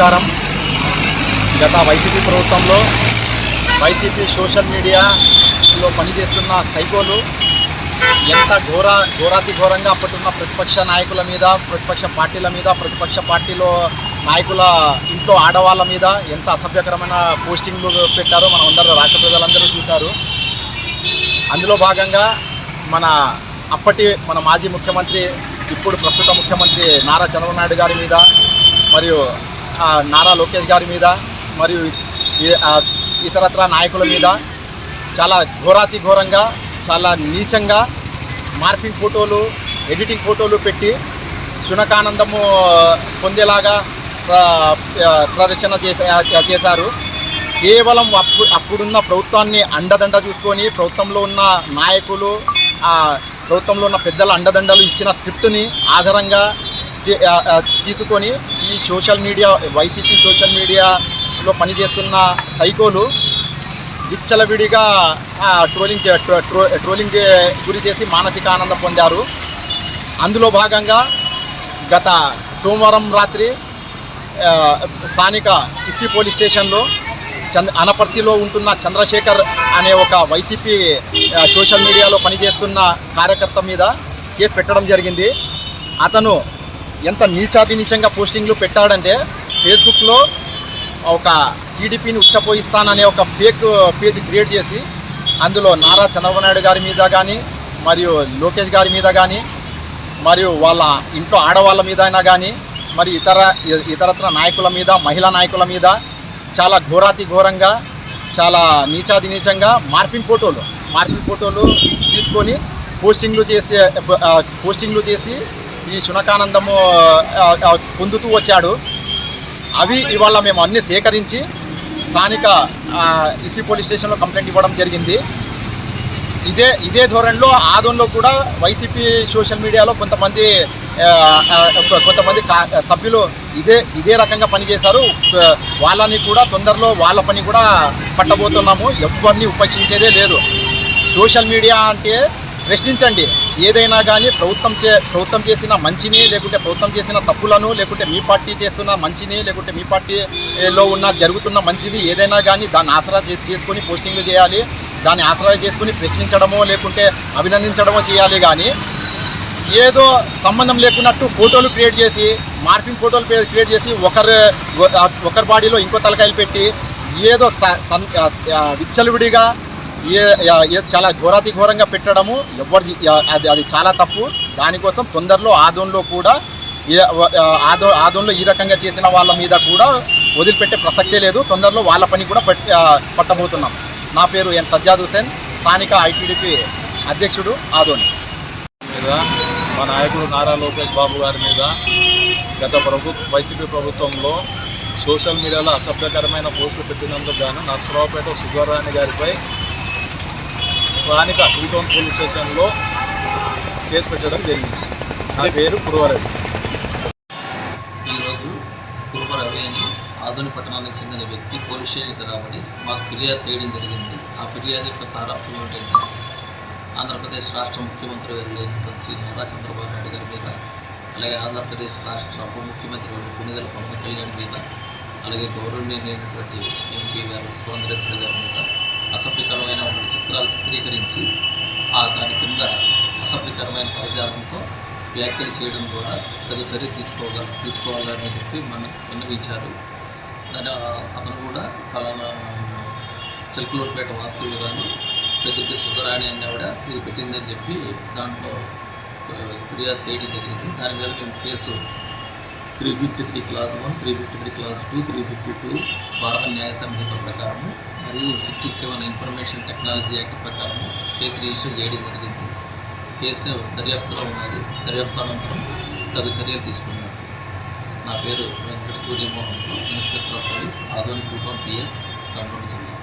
నమస్కారం. గత వైసీపీ ప్రభుత్వంలో వైసీపీ సోషల్ మీడియాలో పనిచేస్తున్న సైకోలు ఎంత ఘోర ఘోరాతి ఘోరంగా అప్పటిన్న ప్రతిపక్ష నాయకుల మీద ప్రతిపక్ష పార్టీల మీద ప్రతిపక్ష పార్టీలో నాయకుల ఇంట్లో ఆడవాళ్ళ మీద ఎంత అసభ్యకరమైన పోస్టింగ్లు పెట్టారో మనం అందరూ రాష్ట్ర ప్రజలందరూ చూశారు. అందులో భాగంగా మన అప్పటి మన మాజీ ముఖ్యమంత్రి ఇప్పుడు ప్రస్తుత ముఖ్యమంత్రి నారా చంద్రబాబు నాయుడు గారి మీద మరియు నారా లోకేష్ గారి మీద మరియు ఇతరత్ర నాయకుల మీద చాలా ఘోరాతి ఘోరంగా చాలా నీచంగా మార్ఫింగ్ ఫోటోలు ఎడిటింగ్ ఫోటోలు పెట్టి శునకానందము పొందేలాగా ప్రదర్శన చేసే చేశారు. కేవలం అప్పుడు అప్పుడున్న ప్రభుత్వాన్ని అండదండ చూసుకొని ప్రభుత్వంలో ఉన్న నాయకులు ప్రభుత్వంలో ఉన్న పెద్దల అండదండలు ఇచ్చిన స్క్రిప్ట్ని ఆధారంగా తీసుకొని ఈ సోషల్ మీడియా వైసీపీ సోషల్ మీడియాలో పనిచేస్తున్న సైకోలు విచ్చలవిడిగా ట్రోలింగ్ చే- ట్రో- ట్రోలింగ్ గురి చేసి మానసిక ఆనందం పొందారు. అందులో భాగంగా గత సోమవారం రాత్రి స్థానిక ఇసి పోలీస్ స్టేషన్లో చంద్ర అనపర్తిలో ఉంటున్న చంద్రశేఖర్ అనే ఒక వైసీపీ సోషల్ మీడియాలో పనిచేస్తున్న కార్యకర్త మీద కేసు పెట్టడం జరిగింది. అతను ఎంత నీచాతి నీచంగా పోస్టింగ్లు పెట్టాడంటే ఫేస్బుక్లో ఒక టీడీపీని ఉచ్చపోయిస్తాననే ఒక ఫేక్ పేజ్ క్రియేట్ చేసి అందులో నారా చంద్రబాబు నాయుడు గారి మీద కానీ మరియు లోకేష్ గారి మీద కానీ మరియు వాళ్ళ ఇంట్లో ఆడవాళ్ళ మీద అయినా కానీ మరి ఇతర ఇతరత్ర నాయకుల మీద మహిళా నాయకుల మీద చాలా ఘోరాతి ఘోరంగా చాలా నీచాది నీచంగా మార్ఫింగ్ ఫోటోలు మార్ఫింగ్ ఫోటోలు తీసుకొని పోస్టింగ్లు చేసి పోస్టింగ్లు చేసి ఈ శునకానందము పొందుతూ వచ్చాడు. అవి ఇవాళ మేము అన్ని సేకరించి స్థానిక ఈసీ ఇసి పోలీస్ స్టేషన్లో కంప్లైంట్ ఇవ్వడం జరిగింది. ఇదే ఇదే ధోరణిలో ఆదంలో కూడా వైసీపీ సోషల్ మీడియాలో కొంతమంది కొంతమంది కా- సభ్యులు ఇదే ఇదే రకంగా పనిచేశారు. వాళ్ళని కూడా తొందరలో వాళ్ళ పని కూడా పట్టబోతున్నాము. ఎవరిని ఉపేక్షించేదే లేదు. సోషల్ మీడియా అంటే ప్రశ్నించండి. ఏదైనా కానీ ప్రభుత్వం చే ప్రభుత్వం చేసిన మంచిని లేకుంటే ప్రభుత్వం చేసిన తప్పులను లేకుంటే మీ పార్టీ చేస్తున్న మంచిని లేకుంటే మీ పార్టీలో ఉన్న జరుగుతున్న మంచిది ఏదైనా కానీ దాన్ని ఆసరా చేసుకొని పోస్టింగ్లు చేయాలి. దాన్ని ఆసరా చేసుకొని ప్రశ్నించడమో లేకుంటే అభినందించడమో చేయాలి కానీ ఏదో సంబంధం లేకున్నట్టు ఫోటోలు క్రియేట్ చేసి మార్ఫింగ్ ఫోటోలు క్రియేట్ క్రియేట్ చేసి ఒకరు ఒకరి బాడీలో ఇంకో తలకాయలు పెట్టి ఏదో విచ్చలవిడిగా ఏ చాలా ఘోరాతి ఘోరంగా పెట్టడము ఎవరి అది అది చాలా తప్పు. దానికోసం తొందరలో ఆదోన్లో కూడా ఆదో ఆదోన్లో ఈ రకంగా చేసిన వాళ్ళ మీద కూడా వదిలిపెట్టే ప్రసక్తే లేదు. తొందరలో వాళ్ళ పని కూడా పట్- పట్టబోతున్నాం. నా పేరు ఎన్ సజ్జాద్ హుసేన్ స్థానిక ఐటీడీపీ అధ్యక్షుడు ఆదోని. మీద మా నాయకుడు నారా లోకేష్ బాబు గారి మీద గత ప్రభుత్వ వైసీపీ ప్రభుత్వంలో సోషల్ మీడియాలో అసభ్యకరమైన పోస్టులు పెట్టినందుకు గాను నర్సరావుపేట సుధారాణి గారిపై స్థానిక టూ టౌన్ పోలీస్ స్టేషన్లో కేసు పెట్టడం జరిగింది. నా పేరు పురవరెడ్డి ఈరోజు కురుమ అని ఆధునిక పట్టణానికి చెందిన వ్యక్తి పోలీస్ స్టేషన్కి రాబడి మాకు ఫిర్యాదు చేయడం జరిగింది. ఆ ఫిర్యాదు యొక్క సారాంశం ఏంటంటే ఆంధ్రప్రదేశ్ రాష్ట్ర ముఖ్యమంత్రి గారు శ్రీ నారా చంద్రబాబు నాయుడు గారి మీద అలాగే ఆంధ్రప్రదేశ్ రాష్ట్ర ఉప ముఖ్యమంత్రి గారు పునిదల పవన్ కళ్యాణ్ మీద అలాగే గౌరవనీయులైనటువంటి ఎంపీ గారు పురంధరేశ్వరి గారి మీద అసభ్యకరమైనటువంటి చిత్రాలు చిత్రీకరించి ఆ దాని కింద అసభ్యకరమైన పదజాలంతో వ్యాఖ్యలు చేయడం ద్వారా తగు చర్య తీసుకోగల తీసుకోవాలని చెప్పి మన విన్నవించారు. దాని అతను కూడా ఫలానా చిలుకలూరుపేట వాస్తవ్యులు కానీ పెద్దకి సుధరాణి అనేవిడ ఇది పెట్టిందని చెప్పి దాంట్లో ఫిర్యాదు చేయడం జరిగింది. దాని మీద మేము case three fifty three class one three fifty three class two three fifty two Bharata Nyaya Sanhita ప్రకారము మరియు sixty seven information technology act ప్రకారం కేసు రిజిస్టర్ చేయడం జరిగింది. కేసు దర్యాప్తులో ఉన్నది. దర్యాప్తు అనంతరం తగు చర్యలు తీసుకున్నాను నా పేరు Venkata Suryamohan inspector of police Adoni two PS Kurnool జిల్లా.